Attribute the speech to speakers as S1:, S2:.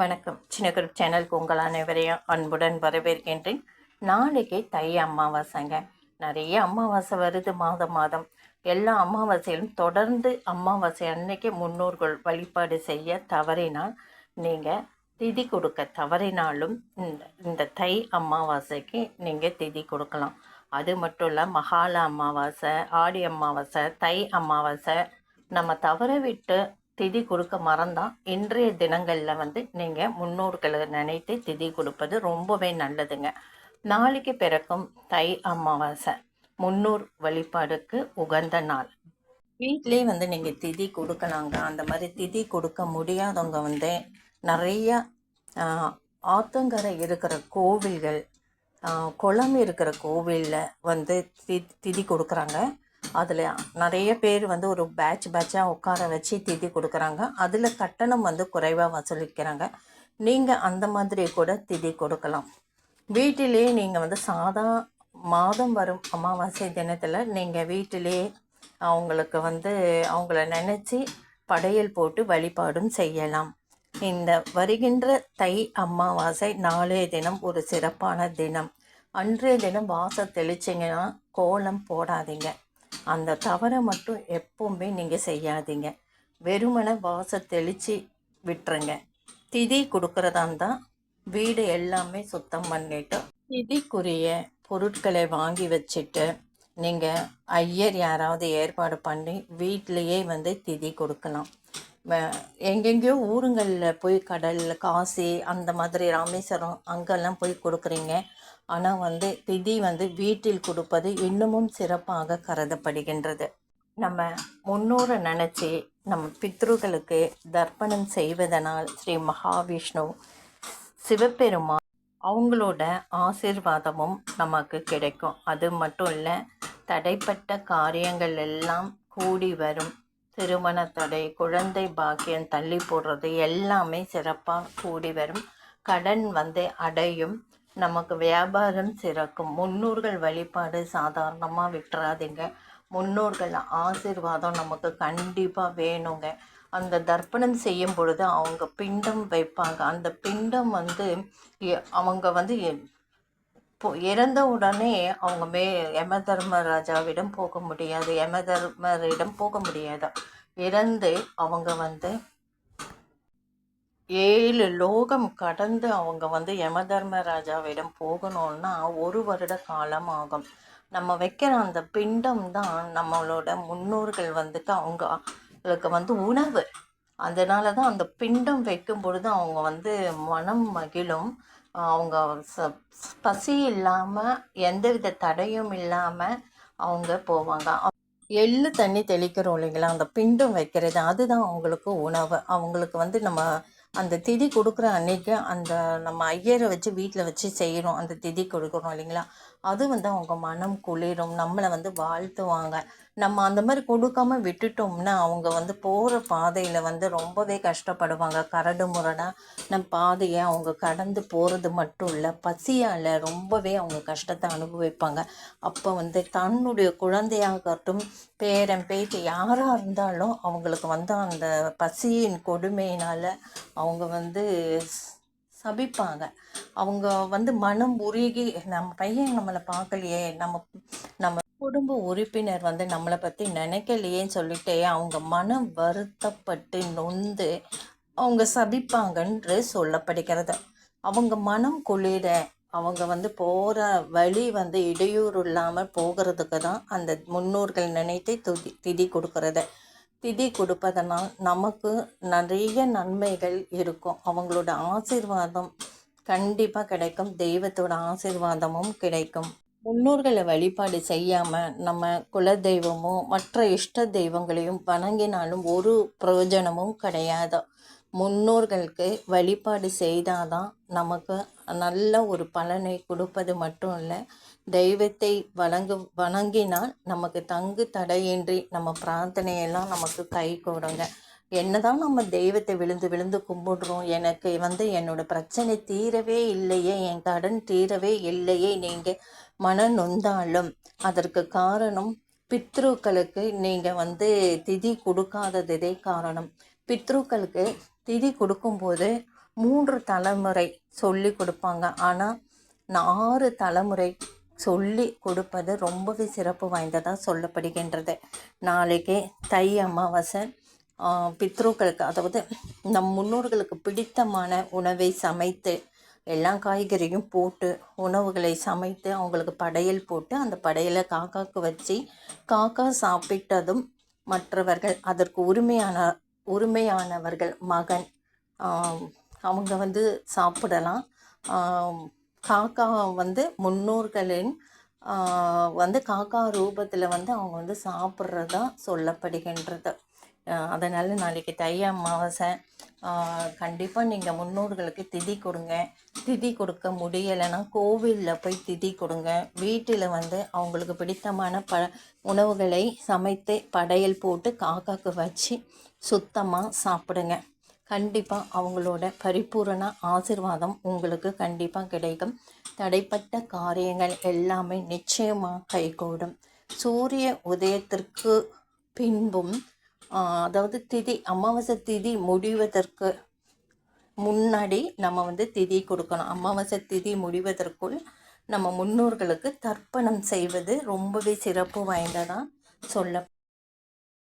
S1: வணக்கம். சின்னகுரு சேனலுக்கு உங்கள் அனைவரையும் அன்புடன் வரவேற்கின்றேன். நாளைக்கு தை அமாவாசைங்க. நிறைய அமாவாசை வருது மாதம் மாதம். எல்லா அமாவாசையிலும் தொடர்ந்து அமாவாசை அன்னைக்கு முன்னோர்கள் வழிபாடு செய்ய தவறினால் நீங்கள் திதி கொடுக்க தவறினாலும் இந்த இந்த தை அமாவாசைக்கு நீங்கள் திதி கொடுக்கலாம். அது மட்டும் இல்லை மகால அமாவாசை ஆடி அமாவாசை தை அமாவாசை நம்ம தவற விட்டு திதி கொடுக்க மறந்தால் இன்றைய தினங்களில் வந்து நீங்கள் முன்னோர்களை நினைத்து திதி கொடுப்பது ரொம்பவே நல்லதுங்க. நாளைக்கு பிறக்கும் தை அமாவாசை முன்னூர் வழிபாடுக்கு உகந்த நாள். வீட்டிலே வந்து நீங்கள் திதி கொடுக்கலாங்க. அந்த மாதிரி திதி கொடுக்க முடியாதவங்க வந்து நிறைய ஆத்தங்கரை இருக்கிற கோவில்கள் குளம் இருக்கிற கோவிலில் வந்து தி திதி கொடுக்குறாங்க. அதில் நிறைய பேர் வந்து ஒரு பேட்ச் பேட்சாக உட்கார வச்சு திதி கொடுக்குறாங்க. அதில் கட்டணம் வந்து குறைவாக வசூலிக்கிறாங்க. நீங்கள் அந்த மாதிரி கூட திதி கொடுக்கலாம். வீட்டிலே நீங்கள் வந்து சாதா மாதம் வரும் அமாவாசை தினத்தில் நீங்கள் வீட்டிலே அவங்களுக்கு வந்து அவங்கள நினச்சி படையல் போட்டு வழிபாடும் செய்யலாம். இந்த வருகின்ற தை அமாவாசை நாளைய தினம் ஒரு சிறப்பான தினம். அன்றைய தினம் வாசல் தெளிச்சிங்கன்னா கோலம் போடாதீங்க. அந்த தவறை மட்டும் எப்பவுமே நீங்கள் செய்யாதீங்க. வெறுமனை வாசல் தெளித்து விட்டுருங்க. திதி கொடுக்கறதா இருந்தால் வீடு எல்லாமே சுத்தம் பண்ணிட்டு திதிக்குரிய பொருட்களை வாங்கி வச்சுட்டு நீங்கள் ஐயர் யாராவது ஏற்பாடு பண்ணி வீட்டிலையே வந்து திதி கொடுக்கலாம். எங்கெங்கேயோ ஊருங்களில் போய் கடலில் காசி அந்த மாதிரி ராமேஸ்வரம் அங்கெல்லாம் போய் கொடுக்குறீங்க. ஆனால் வந்து திதி வந்து வீட்டில் கொடுப்பது இன்னமும் சிறப்பாக கருதப்படுகின்றது. நம்ம முன்னோரை நினச்சி நம் பித்ருகளுக்கு தர்ப்பணம் செய்வதனால் ஸ்ரீ மகாவிஷ்ணு சிவபெருமான் அவங்களோட ஆசீர்வாதமும் நமக்கு கிடைக்கும். அது மட்டும் இல்லை தடைப்பட்ட காரியங்கள் எல்லாம் கூடி வரும். திருமண தடை குழந்தை பாக்கியம் தள்ளி போடுறது எல்லாமே சிறப்பாக கூடி வரும். கடன் வந்து அடையும். நமக்கு வியாபாரம் சிறக்கும். முன்னோர்கள் வழிபாடு சாதாரணமாக விட்டுறாதீங்க. முன்னோர்கள் ஆசீர்வாதம் நமக்கு கண்டிப்பாக வேணுங்க. அந்த தர்ப்பணம் செய்யும் பொழுது அவங்க பிண்டம் வைப்பாங்க. அந்த பிண்டம் வந்து எ- அவங்க வந்து இறந்த உடனே அவங்க மே யம தர்மராஜாவிடம் போக முடியாது. யம தர்மரிடம் போக முடியாது. இறந்து அவங்க வந்து ஏழு லோகம் கடந்து அவங்க வந்து யம தர்மராஜாவிடம் ஒரு வருட காலம் ஆகும். நம்ம வைக்கிற அந்த பிண்டம் தான் நம்மளோட முன்னோர்கள் வந்துட்டு அவங்களுக்கு வந்து உணவு. அதனால தான் அந்த பிண்டம் வைக்கும் பொழுது அவங்க வந்து மனம் மகிழும். அவங்க ச பசி இல்லாமல் எந்தவித தடையும் இல்லாமல் அவங்க போவாங்க. எள்ளு தண்ணி தெளிக்கிறோம் இல்லைங்களா? அந்த பிண்டம் வைக்கிறது அதுதான் அவங்களுக்கு உணவு. அவங்களுக்கு வந்து நம்ம அந்த திதி கொடுக்குற அன்னைக்கு அந்த நம்ம ஐயரை வச்சு வீட்டில் வச்சு செய்கிறோம் அந்த திதி கொடுக்குறோம் இல்லைங்களா? அது வந்து அவங்க மனம் குளிரும் நம்மளை வந்து வாழ்த்துவாங்க. நம்ம அந்த மாதிரி கொடுக்காம விட்டுட்டோம்னா அவங்க வந்து போகிற பாதையில் வந்து ரொம்பவே கஷ்டப்படுவாங்க. கரடு முரடாக நம்ம பாதையை அவங்க கடந்து போகிறது மட்டும் இல்லை பசியால் ரொம்பவே அவங்க கஷ்டத்தை அனுபவிப்பாங்க. அப்போ வந்து தன்னுடைய குழந்தையாகட்டும் பேரன் பேச்சு யாராக இருந்தாலும் அவங்களுக்கு வந்து அந்த பசியின் கொடுமையினால் அவங்க வந்து சபிப்பாங்க. அவங்க வந்து மனம் உருகி நம்ம பையன் நம்மளை பார்க்கலையே நம்ம நம்ம குடும்ப உறுப்பினர் வந்து நம்மளை பற்றி நினைக்கலையேன்னு சொல்லிட்டு அவங்க மனம் வருத்தப்பட்டு நொந்து அவங்க சபிப்பாங்கன்று சொல்லப்படுகிறது. அவங்க மனம் குளிர அவங்க வந்து போகிற வழி வந்து இடையூறு இல்லாமல் போகிறதுக்கு தான் அந்த முன்னோர்கள் நினைத்து துதி திதி கொடுக்கறது. திதி கொடுப்பதனால் நமக்கு நிறைய நன்மைகள் இருக்கும். அவங்களோட ஆசீர்வாதம் கண்டிப்பாக கிடைக்கும். தெய்வத்தோட ஆசீர்வாதமும் கிடைக்கும். முன்னோர்களை வழிபாடு செய்யாமல் நம்ம குலதெய்வமோ மற்ற இஷ்ட தெய்வங்களையும் வணங்கினாலும் ஒரு பிரயோஜனமும் கிடையாது. முன்னோர்களுக்கு வழிபாடு செய்தாதான் நமக்கு நல்ல ஒரு பலனை கொடுப்பது மட்டும் இல்லை தெய்வத்தை வணங்கு வணங்கினால் நமக்கு தங்கு தடையின்றி நம்ம பிரார்த்தனையெல்லாம் நமக்கு கை கூடுங்க. என்னதான் நம்ம தெய்வத்தை விழுந்து விழுந்து கும்பிடுறோம் எனக்கு வந்து என்னோட பிரச்சனை தீரவே இல்லையே என் கடன் தீரவே இல்லையே நீங்கள் மன நொந்தாலும் அதற்கு காரணம் பித்ருக்களுக்கு நீங்கள் வந்து திதி கொடுக்காததே காரணம். பித்ருக்களுக்கு திதி கொடுக்கும்போது மூன்று தலைமுறை சொல்லி கொடுப்பாங்க. ஆனால் ஆறு தலைமுறை சொல்லி கொடுப்பது ரொம்பவே சிறப்பு வாய்ந்ததாக சொல்லப்படுகின்றது. நாளைக்கு தை அமாவாசை பித்ருக்களுக்கு அதாவது நம் முன்னோர்களுக்கு பிடித்தமான உணவை சமைத்து எல்லா காய்கறியும் போட்டு உணவுகளை சமைத்து அவங்களுக்கு படையல் போட்டு அந்த படையலை காக்காக்கு வச்சு காக்கா சாப்பிட்டதும் மற்றவர்கள் அதற்கு உரிமையான உரிமையானவர்கள் மகன் அவங்க வந்து சாப்பிடலாம். காக்கா வந்து முன்னோர்களின் வந்து காக்கா ரூபத்தில் வந்து அவங்க வந்து சாப்பிட்றதா சொல்லப்படுகின்றது. அதனால் நாளைக்கு தை அமாவாசை. கண்டிப்பாக நீங்கள் முன்னோர்களுக்கு திதி கொடுங்க. திதி கொடுக்க முடியலைன்னா கோவிலில் போய் திதி கொடுங்க. வீட்டில் வந்து அவங்களுக்கு பிடித்தமான ப உணவுகளை சமைத்து படையல் போட்டு காக்காக்கு வச்சு சுத்தமாக சாப்பிடுங்க. கண்டிப்பாக அவங்களோட பரிபூரண ஆசிர்வாதம் உங்களுக்கு கண்டிப்பாக கிடைக்கும். தடைப்பட்ட காரியங்கள் எல்லாமே நிச்சயமாக கைகூடும். சூரிய உதயத்திற்கு பின்பும் அதாவது திதி அமாவாசை திதி முடிவதற்கு முன்னாடி நம்ம வந்து திதி கொடுக்கணும். அமாவாசை திதி முடிவதற்குள் நம்ம முன்னோர்களுக்கு தர்ப்பணம் செய்வது ரொம்பவே சிறப்பு வாய்ந்ததாக சொல்ல